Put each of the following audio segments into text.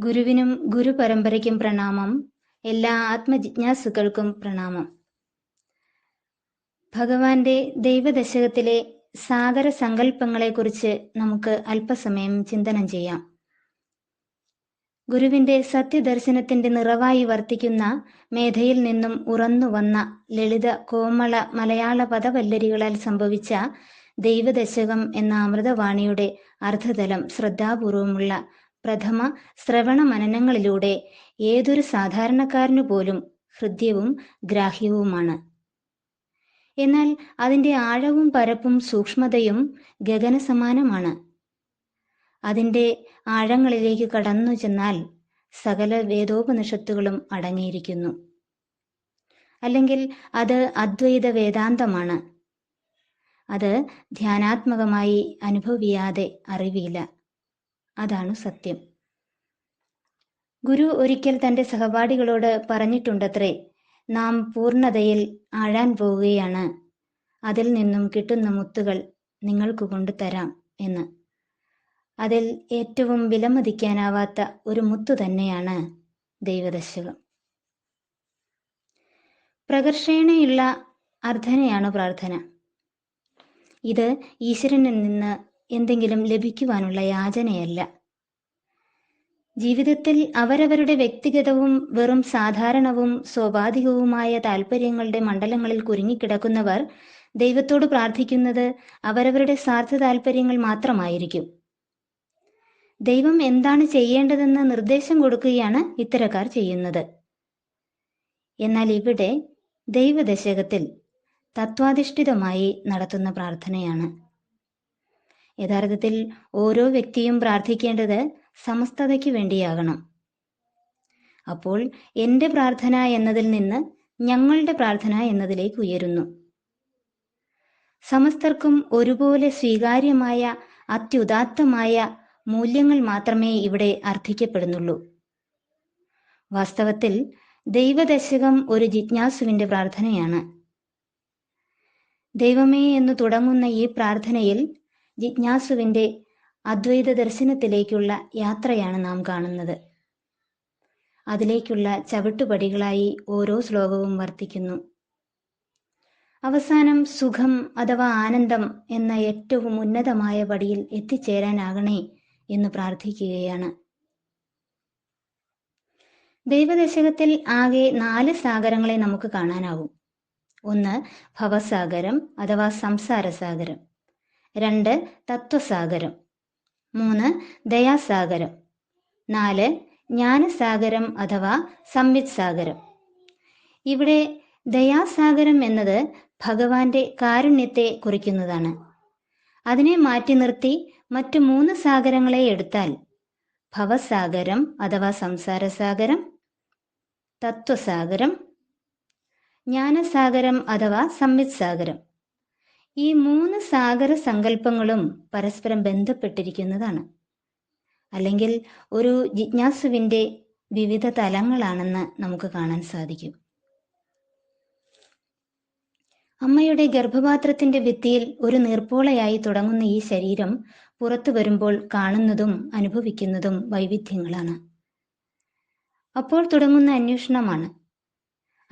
ഗുരുവിനും ഗുരുപരമ്പരയ്ക്കും പ്രണാമം. എല്ലാ ആത്മജിജ്ഞാസുക്കൾക്കും പ്രണാമം. ഭഗവാന്റെ ദൈവദശകത്തിലെ സാഗര സങ്കല്പങ്ങളെക്കുറിച്ച് നമുക്ക് അല്പസമയം ചിന്തനം ചെയ്യാം. ഗുരുവിന്റെ സത്യദർശനത്തിന്റെ നിറവായി വർത്തിക്കുന്ന മേധയിൽ നിന്നും ഉറന്നു വന്ന ലളിത കോമള മലയാള പദവല്ലരികളാൽ സംഭവിച്ച ദൈവദശകം എന്ന അമൃതവാണിയുടെ അർത്ഥതലം ശ്രദ്ധാപൂർവമുള്ള പ്രഥമ ശ്രവണ മനനങ്ങളിലൂടെ ഏതൊരു സാധാരണക്കാരനു പോലും ഹൃദ്യവും ഗ്രാഹ്യവുമാണ്. എന്നാൽ അതിന്റെ ആഴവും പരപ്പും സൂക്ഷ്മതയും ഗഗനസമാനമാണ്. അതിന്റെ ആഴങ്ങളിലേക്ക് കടന്നു ചെന്നാൽ സകല വേദോപനിഷത്തുകളും അടങ്ങിയിരിക്കുന്നു. അല്ലെങ്കിൽ അത് അദ്വൈത വേദാന്തമാണ്. അത് ധ്യാനാത്മകമായി അനുഭവിയാതെ അറിവില്ല. അതാണ് സത്യം. ഗുരു ഒരിക്കൽ തന്റെ സഹപാഠികളോട് പറഞ്ഞിട്ടുണ്ടത്രേ നാം പൂർണതയിൽ ആഴാൻ പോവുകയാണ്. അതിൽ നിന്നും കിട്ടുന്ന മുത്തുകൾ നിങ്ങൾക്ക് കൊണ്ടുതരാം എന്ന്. അതിൽ ഏറ്റവും വിലമതിക്കാനാവാത്ത ഒരു മുത്തു തന്നെയാണ് ദൈവദശകം. പ്രകർഷേണയുള്ള അർത്ഥനയാണ് പ്രാർത്ഥന? ഇത് ഈശ്വരനിൽ നിന്ന് എന്തെങ്കിലും ലഭിക്കുവാനുള്ള യാചനയല്ല. ജീവിതത്തിൽ അവരവരുടെ വ്യക്തിഗതവും വെറും സാധാരണവും സ്വാഭാവികവുമായ താല്പര്യങ്ങളുടെ മണ്ഡലങ്ങളിൽ കുരുങ്ങിക്കിടക്കുന്നവർ ദൈവത്തോട് പ്രാർത്ഥിക്കുന്നത് അവരവരുടെ സ്വാർത്ഥ താല്പര്യങ്ങൾ മാത്രമായിരിക്കും. ദൈവം എന്താണ് ചെയ്യേണ്ടതെന്ന് നിർദ്ദേശം കൊടുക്കുകയാണ് ഇത്തരക്കാർ ചെയ്യുന്നത്. എന്നാൽ ഇവിടെ ദൈവദശകത്തിൽ തത്വാധിഷ്ഠിതമായി നടത്തുന്ന പ്രാർത്ഥനയാണ്. യഥാർത്ഥത്തിൽ ഓരോ വ്യക്തിയും പ്രാർത്ഥിക്കേണ്ടത് സമസ്തതയ്ക്ക് വേണ്ടിയാകണം. അപ്പോൾ എന്റെ പ്രാർത്ഥന എന്നതിൽ നിന്ന് ഞങ്ങളുടെ പ്രാർത്ഥന എന്നതിലേക്ക് ഉയരുന്നു. സമസ്തർക്കും ഒരുപോലെ സ്വീകാര്യമായ അത്യുദാത്തമായ മൂല്യങ്ങൾ മാത്രമേ ഇവിടെ അർത്ഥിക്കപ്പെടുന്നുള്ളൂ. വാസ്തവത്തിൽ ദൈവദശകം ഒരു ജിജ്ഞാസുവിന്റെ പ്രാർത്ഥനയാണ്. ദൈവമേ എന്ന് തുടങ്ങുന്ന ഈ പ്രാർത്ഥനയിൽ ജിജ്ഞാസുവിന്റെ അദ്വൈത ദർശനത്തിലേക്കുള്ള യാത്രയാണ് നാം കാണുന്നത്. അതിലേക്കുള്ള ചവിട്ടുപടികളായി ഓരോ ശ്ലോകവും വർത്തിക്കുന്നു. അവസാനം സുഖം അഥവാ ആനന്ദം എന്ന ഏറ്റവും ഉന്നതമായ പടിയിൽ എത്തിച്ചേരാനാകണേ എന്ന് പ്രാർത്ഥിക്കുകയാണ്. ദൈവദശകത്തിൽ ആകെ നാല് സാഗരങ്ങളെ നമുക്ക് കാണാനാവും. ഒന്ന് ഭവസാഗരം അഥവാ സംസാരസാഗരം. രണ്ട് തത്വസാഗരം. മൂന്ന് ദയാസാഗരം. നാല് ജ്ഞാനസാഗരം അഥവാ സംവിത് സാഗരം ഇവിടെ ദയാസാഗരം എന്നത് ഭഗവാന്റെ കാരുണ്യത്തെ കുറിക്കുന്നതാണ്. അതിനെ മാറ്റി നിർത്തി മറ്റു മൂന്ന് സാഗരങ്ങളെ എടുത്താൽ ഭവസാഗരം അഥവാ സംസാരസാഗരം തത്വസാഗരം ജ്ഞാനസാഗരം അഥവാ സംവിത് സാഗരം ഈ മൂന്ന് സാഗര സങ്കല്പങ്ങളും പരസ്പരം ബന്ധപ്പെട്ടിരിക്കുന്നതാണ്. അല്ലെങ്കിൽ ഒരു ജിജ്ഞാസുവിന്റെ വിവിധ തലങ്ങളാണെന്ന് നമുക്ക് കാണാൻ സാധിക്കും. അമ്മയുടെ ഗർഭപാത്രത്തിന്റെ ഭിത്തിയിൽ ഒരു നീർപ്പോളയായി തുടങ്ങുന്ന ഈ ശരീരം പുറത്തു വരുമ്പോൾ കാണുന്നതും അനുഭവിക്കുന്നതും വൈവിധ്യങ്ങളാണ്. അപ്പോൾ തുടങ്ങുന്ന അന്വേഷണമാണ്.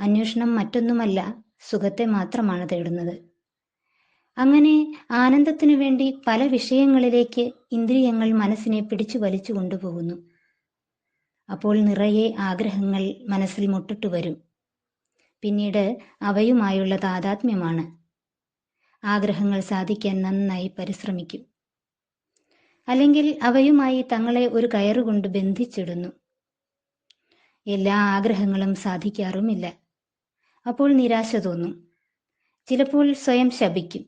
അന്വേഷണം മറ്റൊന്നുമല്ല സുഖത്തെ മാത്രമാണ് തേടുന്നത്. അങ്ങനെ ആനന്ദത്തിനു വേണ്ടി പല വിഷയങ്ങളിലേക്ക് ഇന്ദ്രിയങ്ങൾ മനസ്സിനെ പിടിച്ചു വലിച്ചു കൊണ്ടുപോകുന്നു. അപ്പോൾ നിറയെ ആഗ്രഹങ്ങൾ മനസ്സിൽ മുട്ടിട്ട് വരും. പിന്നീട് അവയുമായുള്ള താതാത്മ്യമാണ്. ആഗ്രഹങ്ങൾ സാധിക്കാൻ നന്നായി പരിശ്രമിക്കും. അല്ലെങ്കിൽ അവയുമായി തങ്ങളെ ഒരു കയറുകൊണ്ട് ബന്ധിച്ചിടുന്നു. എല്ലാ ആഗ്രഹങ്ങളും സാധിക്കാറുമില്ല. അപ്പോൾ നിരാശ തോന്നും. ചിലപ്പോൾ സ്വയം ശപിക്കും.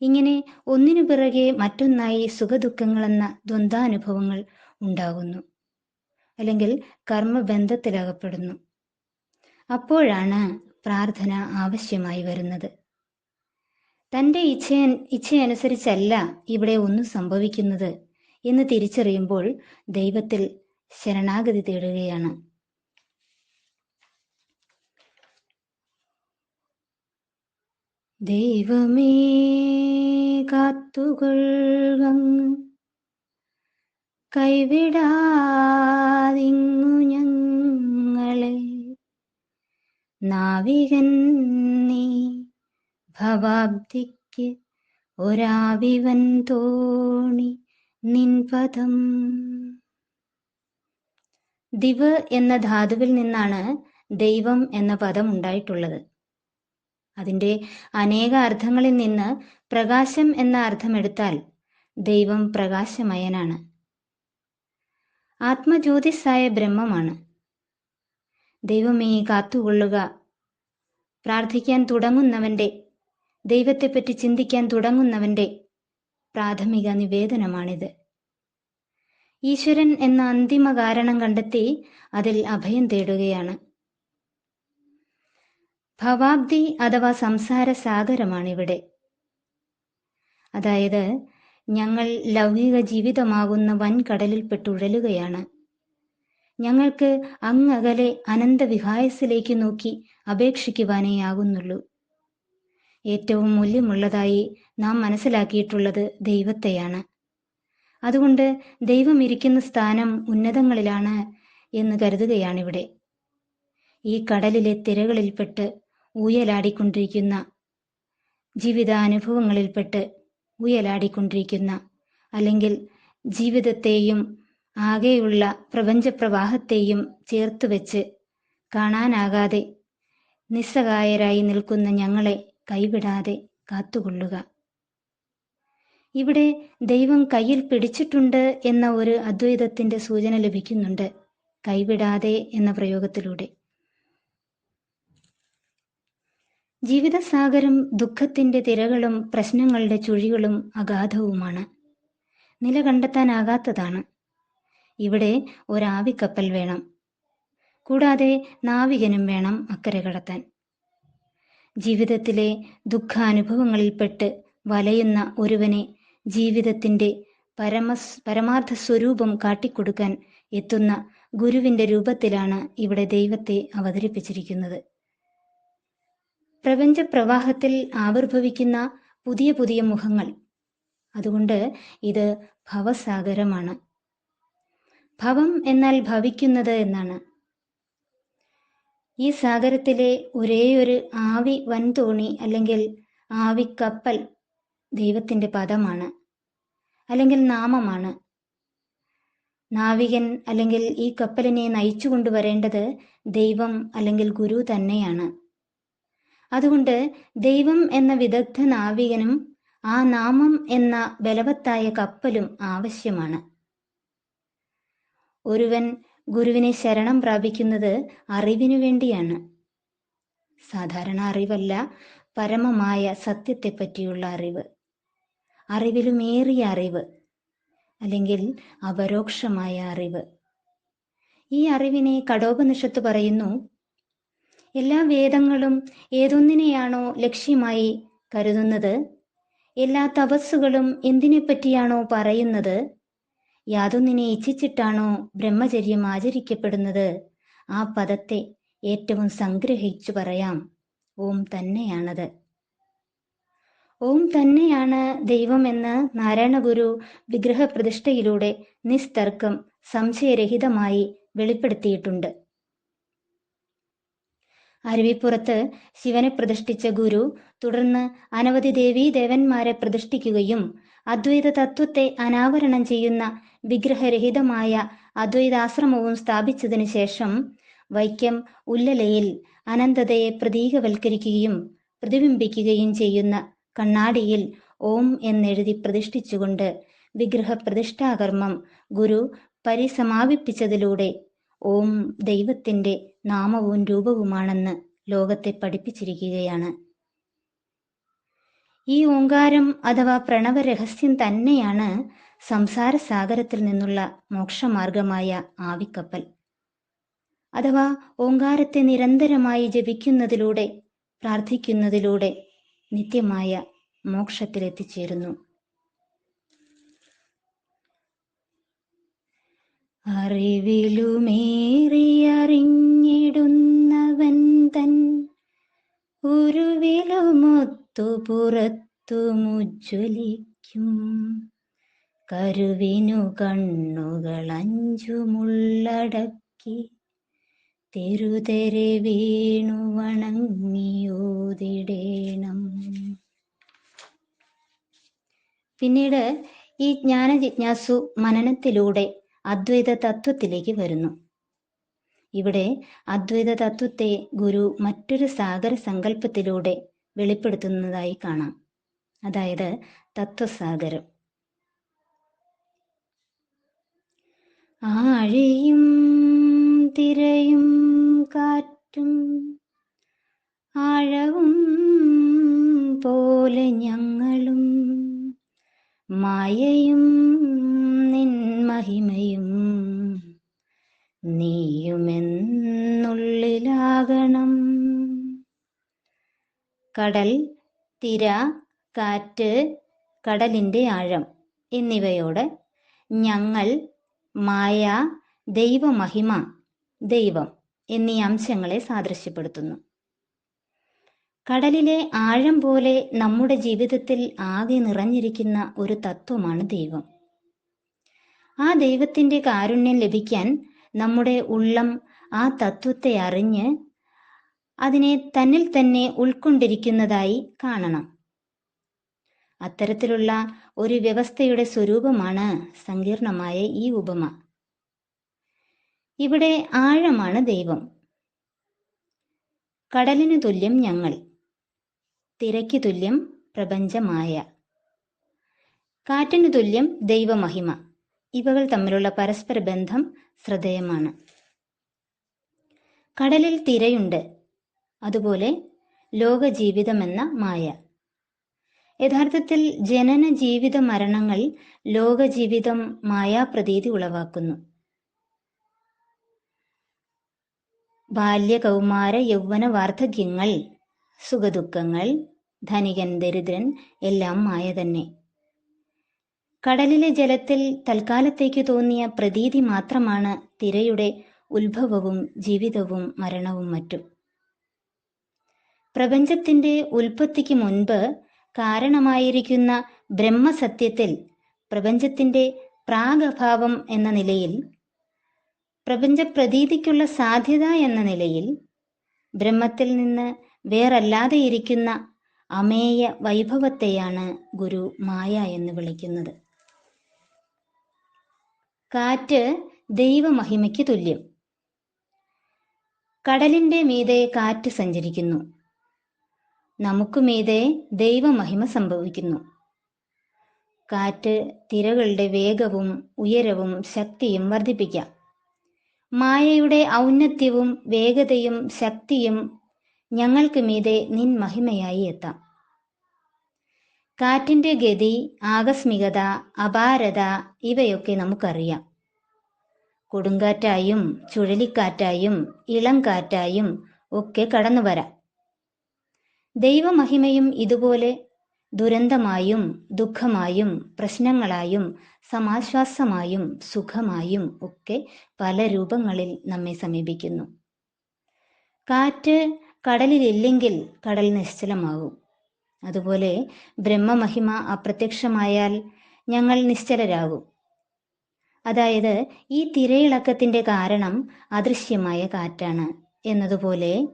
ഇങ്ങനെ ഒന്നിനു പിറകെ മറ്റൊന്നായി സുഖദുഃഖങ്ങളെന്ന ദ്വന്ദ്വാനുഭവങ്ങൾ ഉണ്ടാകുന്നു. അല്ലെങ്കിൽ കർമ്മബന്ധത്തിലകപ്പെടുന്നു. അപ്പോഴാണ് പ്രാർത്ഥന ആവശ്യമായി വരുന്നത്. തന്റെ ഇച്ഛ ഇച്ഛയനുസരിച്ചല്ല ഇവിടെ ഒന്നും സംഭവിക്കുന്നത് എന്ന് തിരിച്ചറിയുമ്പോൾ ദൈവത്തിൽ ശരണാഗതി തേടുകയാണ്. ദൈവമേ കാത്തുകൊള്ളങ്ങ് കൈവിടാതിങ്ങു ഞങ്ങളെ. നാവികൻ നീ ഭവാബ്ദിക്ക് ഒരാവിവൻ തോണി നിൻപദം. ദിവ് എന്ന ധാതുവിൽ നിന്നാണ് ദൈവം എന്ന പദം ഉണ്ടായിട്ടുള്ളത്. അതിന്റെ അനേക അർത്ഥങ്ങളിൽ നിന്ന് പ്രകാശം എന്ന അർത്ഥമെടുത്താൽ ദൈവം പ്രകാശമയനാണ്. ആത്മജ്യോതിസായ ബ്രഹ്മമാണ്. ദൈവമേ കാത്തുകൊള്ളുക പ്രാർത്ഥിക്കാൻ തുടങ്ങുന്നവന്റെ ദൈവത്തെപ്പറ്റി ചിന്തിക്കാൻ തുടങ്ങുന്നവന്റെ പ്രാഥമിക നിവേദനമാണിത്. ഈശ്വരൻ എന്ന അന്തിമ കാരണം കണ്ടെത്തി അതിൽ അഭയം തേടുകയാണ്. ഭവാബ്ദി അഥവാ സംസാര സാഗരമാണിവിടെ. അതായത് ഞങ്ങൾ ലൗകിക ജീവിതമാകുന്ന വൻകടലിൽപ്പെട്ടുഴലുകയാണ് ഞങ്ങൾക്ക് അങ്ങകലെ അനന്തവിഹായസിലേക്ക് നോക്കി അപേക്ഷിക്കുവാനേ ആകുന്നുള്ളൂ ഏറ്റവും മൂല്യമുള്ളതായി നാം മനസ്സിലാക്കിയിട്ടുള്ളത് ദൈവത്തെയാണ്. അതുകൊണ്ട് ദൈവം ഇരിക്കുന്ന സ്ഥാനം ഉന്നതങ്ങളിലാണ് എന്ന് കരുതുകയാണിവിടെ. ഈ കടലിലെ തിരകളിൽപ്പെട്ട് ഊയലാടിക്കൊണ്ടിരിക്കുന്ന ജീവിതാനുഭവങ്ങളിൽപ്പെട്ട് ഊയലാടിക്കൊണ്ടിരിക്കുന്ന അല്ലെങ്കിൽ ജീവിതത്തെയും ആകെയുള്ള പ്രപഞ്ചപ്രവാഹത്തെയും ചേർത്ത് വെച്ച് കാണാനാകാതെ നിസ്സഹായരായി നിൽക്കുന്ന ഞങ്ങളെ കൈവിടാതെ കാത്തുകൊള്ളുക. ഇവിടെ ദൈവം കയ്യിൽ പിടിച്ചിട്ടുണ്ട് എന്ന ഒരു അദ്വൈതത്തിന്റെ സൂചന ലഭിക്കുന്നുണ്ട്. കൈവിടാതെ എന്ന പ്രയോഗത്തിലൂടെ. ജീവിതസാഗരം ദുഃഖത്തിന്റെ തിരകളും പ്രശ്നങ്ങളുടെ ചുഴികളും അഗാധവുമാണ്. നില കണ്ടെത്താനാകാത്തതാണ്. ഇവിടെ ഒരാവിക്കപ്പൽ വേണം. കൂടാതെ നാവികനും വേണം അക്കരെ കടത്താൻ. ജീവിതത്തിലെ ദുഃഖാനുഭവങ്ങളിൽപ്പെട്ട് വലയുന്ന ഒരുവനെ ജീവിതത്തിന്റെ പരമ പരമാർത്ഥ സ്വരൂപം കാട്ടിക്കൊടുക്കാൻ എത്തുന്ന ഗുരുവിന്റെ രൂപത്തിലാണ് ഇവിടെ ദൈവത്തെ അവതരിപ്പിച്ചിരിക്കുന്നത്. പ്രപഞ്ച പ്രവാഹത്തിൽ ആവിർഭവിക്കുന്ന പുതിയ പുതിയ മുഖങ്ങൾ. അതുകൊണ്ട് ഇത് ഭവസാഗരമാണ്. ഭവം എന്നാൽ ഭവിക്കുന്നത് എന്നാണ്. ഈ സാഗരത്തിലെ ഒരേയൊരു ആവി വൻതോണി അല്ലെങ്കിൽ ആവിക്കപ്പൽ ദൈവത്തിന്റെ പദമാണ് അല്ലെങ്കിൽ നാമമാണ്. നാവികൻ അല്ലെങ്കിൽ ഈ കപ്പലിനെ നയിച്ചു കൊണ്ടുവരേണ്ടത് ദൈവം അല്ലെങ്കിൽ ഗുരു തന്നെയാണ്. അതുകൊണ്ട് ദൈവം എന്ന വിദഗ്ധ നാവികനും ആ നാമം എന്ന ബലവത്തായ കപ്പലും ആവശ്യമാണ്. ഒരുവൻ ഗുരുവിനെ ശരണം പ്രാപിക്കുന്നത് അറിവിനു വേണ്ടിയാണ്. സാധാരണ അറിവല്ല പരമമായ സത്യത്തെ പറ്റിയുള്ള അറിവ്. അറിവിലുമേറിയ അറിവ് അല്ലെങ്കിൽ അപരോക്ഷമായ അറിവ്. ഈ അറിവിനെ കടോപനിഷത്ത് പറയുന്നു എല്ലാ വേദങ്ങളും ഏതൊന്നിനെയാണോ ലക്ഷ്യമായി കരുതുന്നത് എല്ലാ തപസ്സുകളും എന്തിനെപ്പറ്റിയാണോ പറയുന്നത് യാതൊന്നിനെ ഇച്ഛിച്ചിട്ടാണോ ബ്രഹ്മചര്യം ആചരിക്കപ്പെടുന്നത്? ആ പദത്തെ ഏറ്റവും സംഗ്രഹിച്ചു പറയാം. ഓം തന്നെയാണത്. ഓം തന്നെയാണ് ദൈവമെന്ന് നാരായണഗുരു വിഗ്രഹപ്രതിഷ്ഠയിലൂടെ നിസ്തർക്കം സംശയരഹിതമായി വെളിപ്പെടുത്തിയിട്ടുണ്ട്. അരുവിപ്പുറത്ത് ശിവനെ പ്രതിഷ്ഠിച്ച ഗുരു തുടർന്ന് അനവധി ദേവീ ദേവന്മാരെ പ്രതിഷ്ഠിക്കുകയും അദ്വൈത തത്വത്തെ അനാവരണം ചെയ്യുന്ന വിഗ്രഹരഹിതമായ അദ്വൈതാശ്രമവും സ്ഥാപിച്ചതിനു ശേഷം വൈക്കം ഉല്ലലയിൽ അനന്തതയെ പ്രതീകവൽക്കരിക്കുകയും പ്രതിബിംബിക്കുകയും ചെയ്യുന്ന കണ്ണാടിയിൽ ഓം എന്നെഴുതി പ്രതിഷ്ഠിച്ചുകൊണ്ട് വിഗ്രഹ പ്രതിഷ്ഠാകർമ്മം ഗുരു പരിസമാപിപ്പിച്ചതിലൂടെ ഓം ദൈവത്തിന്റെ നാമവും രൂപവുമാണെന്ന് ലോകത്തെ പഠിപ്പിച്ചിരിക്കുകയാണ്. ഈ ഓങ്കാരം അഥവാ പ്രണവരഹസ്യം തന്നെയാണ് സംസാര സാഗരത്തിൽ നിന്നുള്ള മോക്ഷമാർഗമായ ആവിക്കപ്പൽ. അഥവാ ഓങ്കാരത്തെ നിരന്തരമായി ജപിക്കുന്നതിലൂടെ പ്രാർത്ഥിക്കുന്നതിലൂടെ നിത്യമായ മോക്ഷത്തിലെത്തിച്ചേരുന്നു. അറിവിലുമേറിയറിഞ്ഞിടുന്നവൻ തൻ ഉരുവിലുമൊത്തു പുറത്തു മുജ്വലിക്കും കരുവിനു കണ്ണുകൾ അഞ്ചുമുള്ളടക്കി തെരുതെരെ വീണു വണങ്ങിയോതിടേണം. പിന്നീട് ഈ ജ്ഞാന ജിജ്ഞാസു മനനത്തിലൂടെ അദ്വൈത തത്വത്തിലേക്ക് വരുന്നു. ഇവിടെ അദ്വൈത തത്വത്തെ ഗുരു മറ്റൊരു സാഗര സങ്കല്പത്തിലൂടെ വെളിപ്പെടുത്തുന്നതായി കാണാം. അതായത് തത്വസാഗരം. ആഴിയും തിരയും കാറ്റും ആഴവും പോലെ ഞങ്ങളും മായയും നിൻ മഹിമയും നീയുമെന്നുള്ളിലാകണം. കടൽ തിര കാറ്റ് കടലിന്റെ ആഴം എന്നിവയോട് ഞങ്ങൾ മായ ദൈവമഹിമ ദൈവം എന്നീ അംശങ്ങളെ സാദൃശ്യപ്പെടുത്തുന്നു. കടലിലെ ആഴം പോലെ നമ്മുടെ ജീവിതത്തിൽ ആകെ നിറഞ്ഞിരിക്കുന്ന ഒരു തത്വമാണ് ദൈവം. ആ ദൈവത്തിന്റെ കാരുണ്യം ലഭിക്കാൻ നമ്മുടെ ഉള്ളം ആ തത്വത്തെ അറിഞ്ഞ് അതിനെ തന്നിൽ തന്നെ ഉൾക്കൊണ്ടിരിക്കുന്നതായി കാണണം. അത്തരത്തിലുള്ള ഒരു വ്യവസ്ഥയുടെ സ്വരൂപമാണ് സങ്കീർണമായ ഈ ഉപമ. ഇവിടെ ആഴമാണ് ദൈവം. കടലിനു തുല്യം ഞങ്ങൾ. തിരയ്ക്ക് തുല്യം പ്രപഞ്ചമായ. കാറ്റിനു തുല്യം ദൈവമഹിമ. ഇവകൾ തമ്മിലുള്ള പരസ്പര ബന്ധം ശ്രദ്ധേയമാണ്. കടലിൽ തിരയുണ്ട്. അതുപോലെ ലോകജീവിതമെന്ന മായ. യഥാർത്ഥത്തിൽ ജനന ജീവിത മരണങ്ങൾ ലോകജീവിതം മായാപ്രതീതി ഉളവാക്കുന്നു. ബാല്യ കൗമാര യൗവന വാർദ്ധക്യങ്ങൾ സുഖദുഃഖങ്ങൾ ധനികൻ ദരിദ്രൻ എല്ലാം മായ തന്നെ. കടലിലെ ജലത്തിൽ തൽക്കാലത്തേക്ക് തോന്നിയ പ്രതീതി മാത്രമാണ് തിരയുടെ ഉത്ഭവവും ജീവിതവും മരണവും മറ്റും. പ്രപഞ്ചത്തിന്റെ ഉൽപ്പത്തിക്ക് മുൻപ് കാരണമായിരിക്കുന്ന ബ്രഹ്മസത്യത്തിൽ പ്രപഞ്ചത്തിന്റെ പ്രാഗഭാവം എന്ന നിലയിൽ പ്രപഞ്ച പ്രതീതിക്കുള്ള സാധ്യത എന്ന നിലയിൽ ബ്രഹ്മത്തിൽ നിന്ന് വേറല്ലാതെ ഇരിക്കുന്ന അമേയ വൈഭവത്തെയാണ് ഗുരു മായ എന്ന് വിളിക്കുന്നത്. കാറ്റ് ദൈവമഹിമയ്ക്ക് തുല്യം. കടലിന്റെ മീതെ കാറ്റ് സഞ്ചരിക്കുന്നു. നമുക്ക് മീതെ ദൈവമഹിമ സംഭവിക്കുന്നു. കാറ്റ് തിരകളുടെ വേഗവും ഉയരവും ശക്തിയും വർദ്ധിപ്പിക്കാം. മായയുടെ ഔന്നത്യവും വേഗതയും ശക്തിയും ഞങ്ങൾക്ക് മീതെ നിൻ മഹിമയായി എത്താം. കാറ്റിന്റെ ഗതി ആകസ്മികത അപാരത ഇവയൊക്കെ നമുക്കറിയാം. കൊടുങ്കാറ്റായും ചുഴലിക്കാറ്റായും ഇളം കാറ്റായും ഒക്കെ കടന്നു വരാം ദൈവമഹിമയും ഇതുപോലെ ദുരന്തമായും ദുഃഖമായും പ്രശ്നങ്ങളായും സമാശ്വാസമായും സുഖമായും ഒക്കെ പല രൂപങ്ങളിൽ നമ്മെ സമീപിക്കുന്നു. കാറ്റ് കടലിലില്ലെങ്കിൽ കടൽ നിശ്ചലമാകും. അതുപോലെ ബ്രഹ്മമഹിമ അപ്രത്യക്ഷമായാൽ ഞങ്ങൾ നിശ്ചലരാകും. അതായത് ഈ തിരയിളക്കത്തിന്റെ കാരണം അദൃശ്യമായ കാറ്റാണ് എന്നതുപോലെ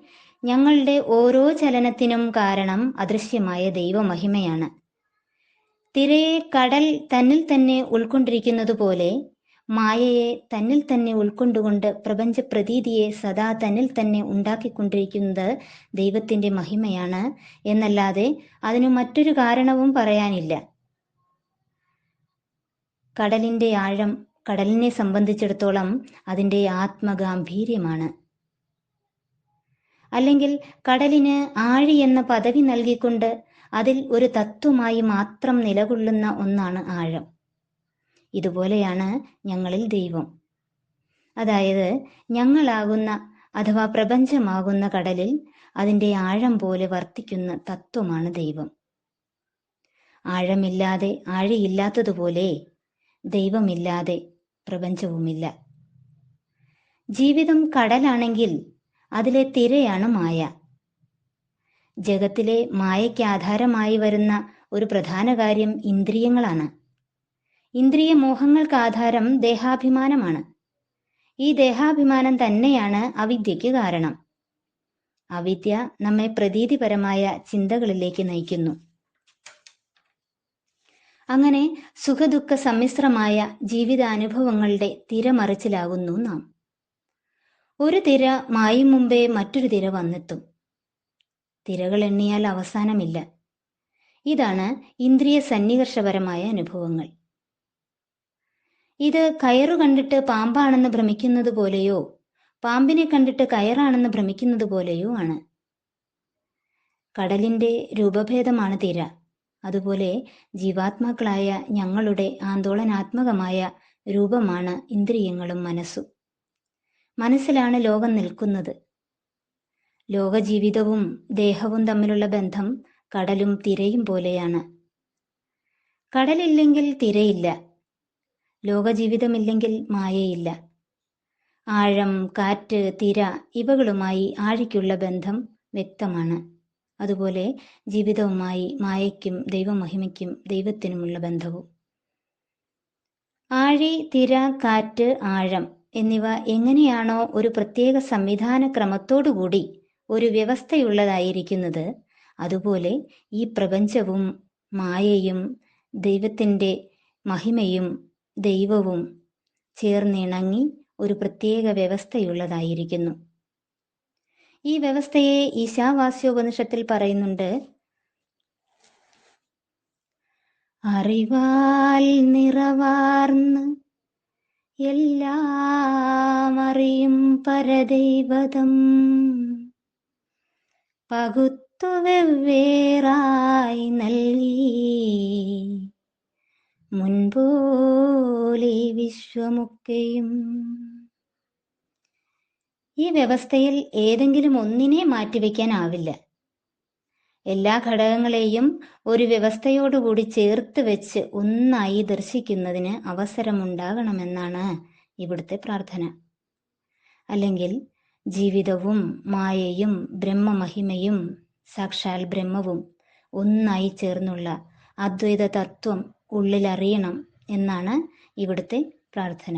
ഞങ്ങളുടെ ഓരോ ചലനത്തിനും കാരണം അദൃശ്യമായ ദൈവമഹിമയാണ്. തിരയെ കടൽ തന്നിൽ തന്നെ ഉൾക്കൊണ്ടിരിക്കുന്നത് പോലെ മായയെ തന്നിൽ തന്നെ ഉൾക്കൊണ്ടുകൊണ്ട് പ്രപഞ്ച പ്രതീതിയെ സദാ തന്നിൽ തന്നെ ഉണ്ടാക്കിക്കൊണ്ടിരിക്കുന്നത് ദൈവത്തിന്റെ മഹിമയാണ് എന്നല്ലാതെ അതിന് മറ്റൊരു കാരണവും പറയാനില്ല. കടലിന്റെ ആഴം കടലിനെ സംബന്ധിച്ചിടത്തോളം അതിന്റെ ആത്മഗാംഭീര്യമാണ്. അല്ലെങ്കിൽ കടലിന് ആഴി എന്ന പദവി നൽകിക്കൊണ്ട് അതിൽ ഒരു തത്വമായി മാത്രം നിലകൊള്ളുന്ന ഒന്നാണ് ആഴം. ഇതുപോലെയാണ് ഞങ്ങളിൽ ദൈവം. അതായത് ഞങ്ങളാകുന്ന അഥവാ പ്രപഞ്ചമാകുന്ന കടലിൽ അതിന്റെ ആഴം പോലെ വർത്തിക്കുന്ന തത്വമാണ് ദൈവം. ആഴമില്ലാതെ ആഴിയില്ലാത്തതുപോലെ ദൈവമില്ലാതെ പ്രപഞ്ചവുമില്ല. ജീവിതം കടലാണെങ്കിൽ അതിലെ തിരയാണ് മായ. ജഗത്തിലെ മായയ്ക്ക് ആധാരമായി വരുന്ന ഒരു പ്രധാന കാര്യം ഇന്ദ്രിയങ്ങളാണ്. ഇന്ദ്രിയ മോഹങ്ങൾക്ക് ആധാരം ദേഹാഭിമാനമാണ്. ഈ ദേഹാഭിമാനം തന്നെയാണ് അവിദ്യയ്ക്ക് കാരണം. അവിദ്യ നമ്മെ പ്രതീതിപരമായ ചിന്തകളിലേക്ക് നയിക്കുന്നു. അങ്ങനെ സുഖദുഃഖ സമ്മിശ്രമായ ജീവിതാനുഭവങ്ങളുടെ തിരമറിച്ചിലാകുന്നു നാം. ഒരു തിര മായും മുമ്പേ മറ്റൊരു തിര വന്നെത്തും. തിരകൾ എണ്ണിയാൽ അവസാനമില്ല. ഇതാണ് ഇന്ദ്രിയ സന്നികർഷപരമായ അനുഭവങ്ങൾ. ഇത് കയറു കണ്ടിട്ട് പാമ്പാണെന്ന് ഭ്രമിക്കുന്നത് പോലെയോ പാമ്പിനെ കണ്ടിട്ട് കയറാണെന്ന് ഭ്രമിക്കുന്നത് പോലെയോ ആണ്. കടലിന്റെ രൂപഭേദമാണ് തിര. അതുപോലെ ജീവാത്മാക്കളായ ഞങ്ങളുടെ ആന്തോളനാത്മകമായ രൂപമാണ് ഇന്ദ്രിയങ്ങളും മനസ്സും. മനസ്സിലാണ് ലോകം നിൽക്കുന്നത്. ലോകജീവിതവും ദേഹവും തമ്മിലുള്ള ബന്ധം കടലും തിരയും പോലെയാണ്. കടലില്ലെങ്കിൽ തിരയില്ല. ലോകജീവിതമില്ലെങ്കിൽ മായയില്ല. ആഴം കാറ്റ് തിര ഇവകളുമായി ആഴിക്കുള്ള ബന്ധം വ്യക്തമാണ്. അതുപോലെ ജീവിതവുമായി മായയ്ക്കും ദൈവമഹിമയ്ക്കും ദൈവത്തിനുമുള്ള ബന്ധവും. ആഴി തിര കാറ്റ് ആഴം എന്നിവ എങ്ങനെയാണോ ഒരു പ്രത്യേക സംവിധാന ക്രമത്തോടുകൂടി ഒരു വ്യവസ്ഥയുള്ളതായിരിക്കുന്നത്. അതുപോലെ ഈ പ്രപഞ്ചവും മായയും ദൈവത്തിന്റെ മഹിമയും ദൈവവും ചേർന്നിണങ്ങി ഒരു പ്രത്യേക വ്യവസ്ഥയുള്ളതായിരിക്കുന്നു. ഈ വ്യവസ്ഥയെ ഈശാവാസ്യോപനിഷത്തിൽ പറയുന്നുണ്ട് അറിവാൽ നിറവാർന്ന് എല്ലാം അറിയും പരദൈവതം. പകുത്തു വെവ്വേറായി നൽകി. മുൻപോലെ വിശ്വമൊക്കെയും. ഈ വ്യവസ്ഥയിൽ ഏതെങ്കിലും ഒന്നിനെ മാറ്റിവെക്കാനാവില്ല. എല്ലാ ഘടകങ്ങളെയും ഒരു വ്യവസ്ഥയോടുകൂടി ചേർത്ത് വെച്ച് ഒന്നായി ദർശിക്കുന്നതിന് അവസരമുണ്ടാകണമെന്നാണ് ഇവിടുത്തെ പ്രാർത്ഥന. അല്ലെങ്കിൽ ജീവിതവും മായയും ബ്രഹ്മമഹിമയും സാക്ഷാൽ ബ്രഹ്മവും ഒന്നായി ചേർന്നുള്ള അദ്വൈത തത്വം ഉള്ളിലറിയണം എന്നാണ് ഇവിടുത്തെ പ്രാർത്ഥന.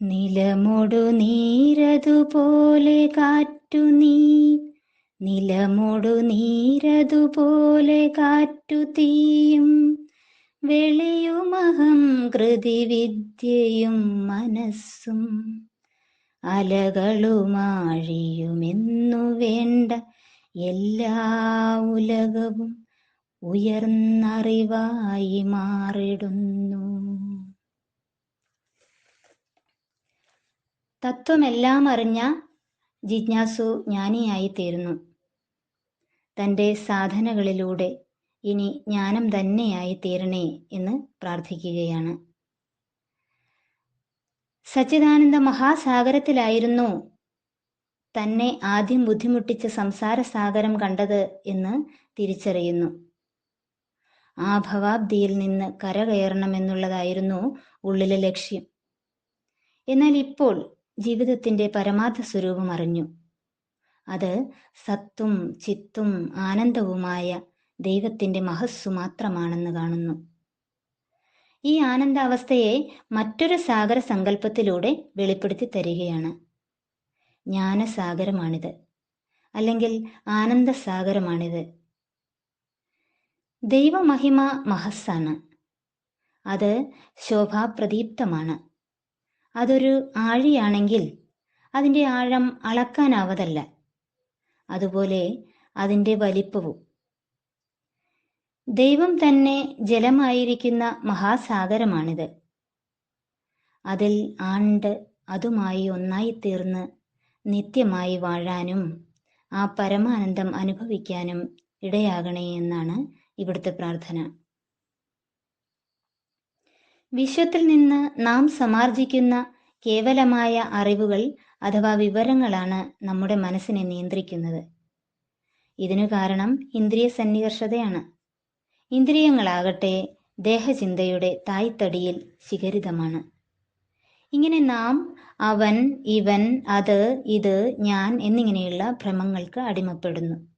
നിലമൊടു നീരതുപോലെ കാറ്റു നീ നിലമൊടു നീരതുപോലെ കാറ്റു തീയും. വെളിയുമഹം കൃതിവിദ്യയും മനസ്സും. അലകളുമാഴിയുമെന്നു വേണ്ട എല്ലാ ഉലകവും ഉയർന്നറിവായി മാറിടുന്നു. തത്വമെല്ലാം അറിഞ്ഞ ജിജ്ഞാസു ജ്ഞാനിയായി തീരുന്നു തന്റെ സാധനകളിലൂടെ ഇനി ജ്ഞാനം തന്നെയായി തീരണേ എന്ന് പ്രാർത്ഥിക്കുകയാണ്. സച്ചിദാനന്ദ മഹാസാഗരത്തിലായിരുന്നു തന്നെ ആദ്യം ബുദ്ധിമുട്ടിച്ച സംസാര സാഗരം കണ്ടത് എന്ന് തിരിച്ചറിയുന്നു. ആ ഭവാബ്ദിയിൽ നിന്ന് കരകയറണമെന്നുള്ളതായിരുന്നു ഉള്ളിലെ ലക്ഷ്യം. എന്നാൽ ഇപ്പോൾ ജീവിതത്തിന്റെ പരമാർത്ഥ സ്വരൂപം അറിഞ്ഞു. അത് സത്തും ചിത്തും ആനന്ദവുമായ ദൈവത്തിന്റെ മഹസ്സു മാത്രമാണെന്ന് കാണുന്നു. ഈ ആനന്ദാവസ്ഥയെ മറ്റൊരു സാഗര സങ്കല്പത്തിലൂടെ വെളിപ്പെടുത്തി തരികയാണ്. ജ്ഞാനസാഗരമാണിത്. അല്ലെങ്കിൽ ആനന്ദസാഗരമാണിത്. ദൈവമഹിമ മഹസ്സാണ്. അത് ശോഭാപ്രദീപ്തമാണ്. അതൊരു ആഴിയാണെങ്കിൽ അതിന്റെ ആഴം അളക്കാനാവതല്ല. അതുപോലെ അതിന്റെ വലിപ്പവും. ദൈവം തന്നെ ജലമായിരിക്കുന്ന മഹാസാഗരമാണിത്. അതിൽ ആണ്ട് അതുമായി ഒന്നായി തീർന്ന് നിത്യമായി വാഴാനും ആ പരമാനന്ദം അനുഭവിക്കാനും ഇടയാകണേ എന്നാണ് ഇവിടുത്തെ പ്രാർത്ഥന. വിശ്വത്തിൽ നിന്ന് നാം സമാർജിക്കുന്ന കേവലമായ അറിവുകൾ അഥവാ വിവരങ്ങളാണ് നമ്മുടെ മനസ്സിനെ നിയന്ത്രിക്കുന്നത്. ഇതിനു കാരണം ഇന്ദ്രിയ സന്നികർഷതയാണ്. ഇന്ദ്രിയങ്ങളാകട്ടെ ദേഹചിന്തയുടെ തായ്തടിയിൽ ശിഖരിതമാണ്. ഇങ്ങനെ നാം അവൻ ഇവൻ അത് ഇത് ഞാൻ എന്നിങ്ങനെയുള്ള ഭ്രമങ്ങൾക്ക് അടിമപ്പെടുന്നു.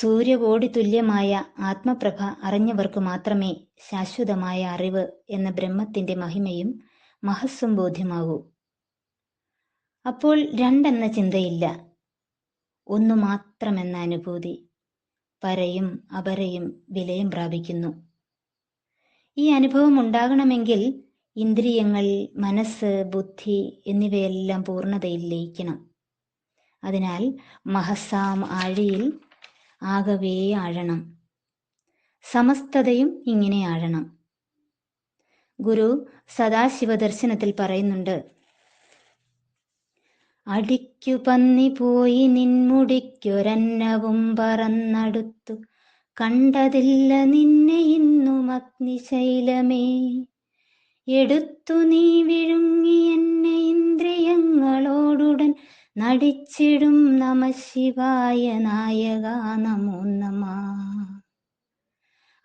സൂര്യകോടി തുല്യമായ ആത്മപ്രഭ അറിഞ്ഞവർക്ക് മാത്രമേ ശാശ്വതമായ അറിവ് എന്ന ബ്രഹ്മത്തിന്റെ മഹിമയും മഹസ്സും ബോധ്യമാകൂ അപ്പോൾ രണ്ടെന്ന ചിന്തയില്ല. ഒന്നു മാത്രമെന്ന അനുഭൂതി പരയും അപരയും വിലയം പ്രാപിക്കുന്നു. ഈ അനുഭവം ഉണ്ടാകണമെങ്കിൽ ഇന്ദ്രിയങ്ങൾ മനസ്സ് ബുദ്ധി എന്നിവയെല്ലാം പൂർണതയിൽ ലയിക്കണം. അതിനാൽ മഹസാം ആഴിയിൽ ആകവേ ആഴണം. സമസ്തതയും ഇങ്ങനെ ആഴണം. ഗുരു സദാശിവ ദർശനത്തിൽ പറയുന്നുണ്ട് അടിക്കു പന്നി പോയി നിൻമുടിക്കൊരന്നവും പറന്നടുത്തു. കണ്ടതില്ല നിന്നെ ഇന്നും അഗ്നിശൈലമേ. എടുത്തു നീ വിഴുങ്ങി എന്നെ ഇന്ദ്രിയങ്ങളോടുടൻ നടിച്ചിടും നമ ശിവായ നായക നമോ നമ.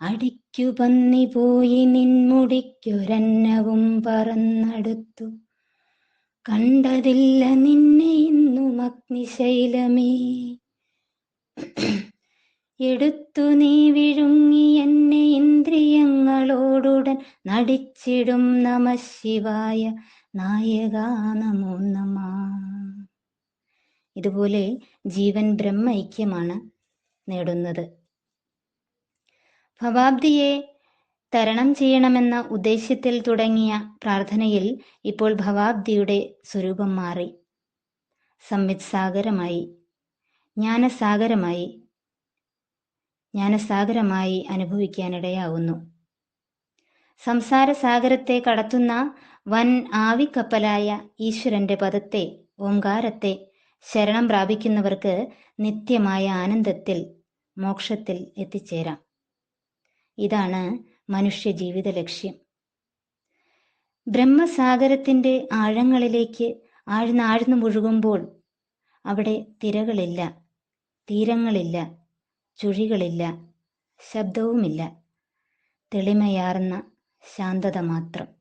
അടിക്കു പന്നി പോയി നിൻമുടിക്കൊരന്നവും പറന്നടുത്തു. കണ്ടതില്ല നിന്നെ ഇന്നും അഗ്നിശൈലമേ. എടുത്തു നീ വിഴുങ്ങി എന്നെ ഇന്ദ്രിയങ്ങളോടുടൻ നടിച്ചിടും നമ ശിവായ നായക നമോ നമ. ഇതുപോലെ ജീവൻ ബ്രഹ്മ ഐക്യമാണ് നേടുന്നത്. ഭവാബ്ദിയെ തരണം ചെയ്യണമെന്ന ഉദ്ദേശ്യത്തിൽ തുടങ്ങിയ പ്രാർത്ഥനയിൽ ഇപ്പോൾ ഭവാബ്ദിയുടെ സ്വരൂപം മാറി. സംവിത് സാഗരമായി ജ്ഞാനസാഗരമായി ജ്ഞാനസാഗരമായി അനുഭവിക്കാനിടയാവുന്നു. സംസാരസാഗരത്തെ കടത്തുന്ന വൻ ആവിക്കപ്പലായ ഈശ്വരന്റെ പദത്തെ ഓംകാരത്തെ ശരണം പ്രാപിക്കുന്നവർക്ക് നിത്യമായ ആനന്ദത്തിൽ മോക്ഷത്തിൽ എത്തിച്ചേരാം. ഇതാണ് മനുഷ്യ ജീവിത ലക്ഷ്യം. ബ്രഹ്മസാഗരത്തിന്റെ ആഴങ്ങളിലേക്ക് ആഴ്ന്നാഴ്ന്നു മുഴുകുമ്പോൾ അവിടെ തിരകളില്ല തീരങ്ങളില്ല ചുഴികളില്ല ശബ്ദവുമില്ല. തെളിമയാർന്ന ശാന്തത മാത്രം.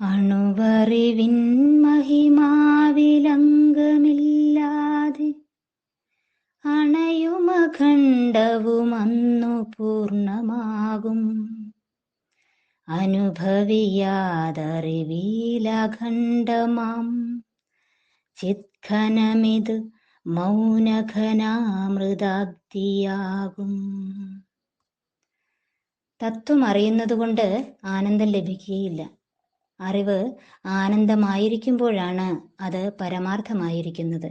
അണുവറിവിൻ മഹിമാവിലംഗമില്ലാതെ അണയുമഖണ്ഡവും അന്നു പൂർണമാകും അനുഭവിയാതറിവീലഖണ്ഡമാം. ചിത്ഖനമിത് മൗനഘനാമൃതാബ്ദിയാകും തത്വം അറിയുന്നതുകൊണ്ട് ആനന്ദം ലഭിക്കുകയില്ല. അറിവ് ആനന്ദമായിരിക്കുമ്പോഴാണ് അത് പരമാർത്ഥമായിരിക്കുന്നത്.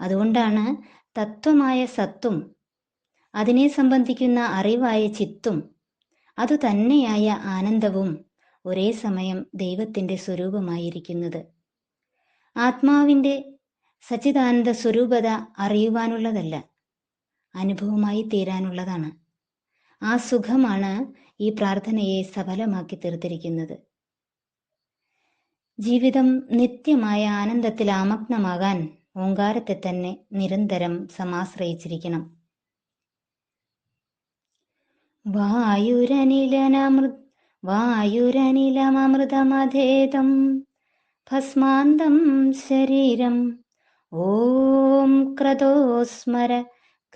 അതുകൊണ്ടാണ് തത്വമായ സത്തും അതിനെ സംബന്ധിക്കുന്ന അറിവായ ചിത്തും അതുതന്നെയായ ആനന്ദവും ഒരേ സമയം ദൈവത്തിന്റെ സ്വരൂപമായിരിക്കുന്നത്. ആത്മാവിന്റെ സച്ചിദാനന്ദ സ്വരൂപത അറിയുവാനുള്ളതല്ല അനുഭവമായി തീരാനുള്ളതാണ്. ആ സുഖമാണ് ഈ പ്രാർത്ഥനയെ സഫലമാക്കി തീർത്തിരിക്കുന്നത്. ജീവിതം നിത്യമായ ആനന്ദത്തിൽ ആമഗ്നമാകാൻ ഓങ്കാരത്തെ തന്നെ നിരന്തരം സമാശ്രയിച്ചിരിക്കണം. വായുരനിലനമൃ വായുരനിലമൃതമധേതം ഭസ്മാന്തം ശരീരം. ഓം ക്രതോസ്മര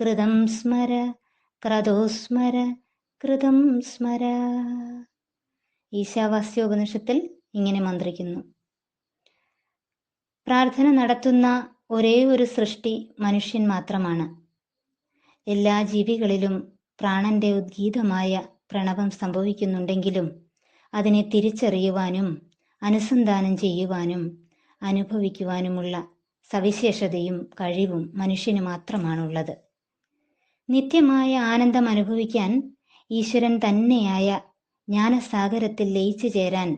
കൃതം സ്മര ക്രതോസ്മര കൃതം സ്മര. ഈശാവാസ്യോപനിഷത്തിൽ ഇങ്ങനെ മന്ത്രിക്കുന്നു. പ്രാർത്ഥന നടത്തുന്ന ഒരേ ഒരു സൃഷ്ടി മനുഷ്യൻ മാത്രമാണ്. എല്ലാ ജീവികളിലും പ്രാണന്റെ ഉദ്ഗീതമായ പ്രണവം സംഭവിക്കുന്നുണ്ടെങ്കിലും അതിനെ തിരിച്ചറിയുവാനും അനുസന്ധാനം ചെയ്യുവാനും അനുഭവിക്കുവാനുമുള്ള സവിശേഷതയും കഴിവും മനുഷ്യന് മാത്രമാണുള്ളത്. നിത്യമായ ആനന്ദം അനുഭവിക്കാൻ ഈശ്വരൻ തന്നെയായ ജ്ഞാനസാഗരത്തിൽ ലയിച്ചു ചേരാൻ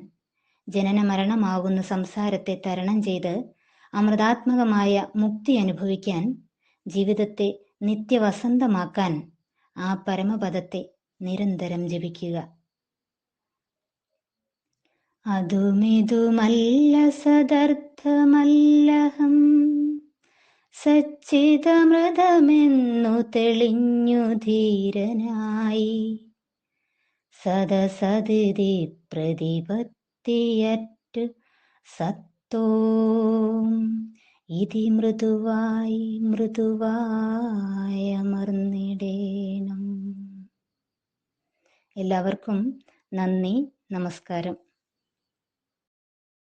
ജനന മരണമാകുന്ന സംസാരത്തെ തരണം ചെയ്ത് അമൃതാത്മകമായ മുക്തി അനുഭവിക്കാൻ ജീവിതത്തെ നിത്യവസന്തമാക്കാൻ ആ പരമപദത്തെ നിരന്തരം ജപിക്കുക. അതുമിതുമല്ല സദർത്ഥമല്ലഹം. സച്ചിതമൃതമെന്നു തെളിഞ്ഞു ധീരനായി. സദസതി പ്രതിപത്തിയറ്റ് ഇതി മൃദുവായി മൃദുവായി എല്ലാവർക്കും നന്ദി നമസ്കാരം.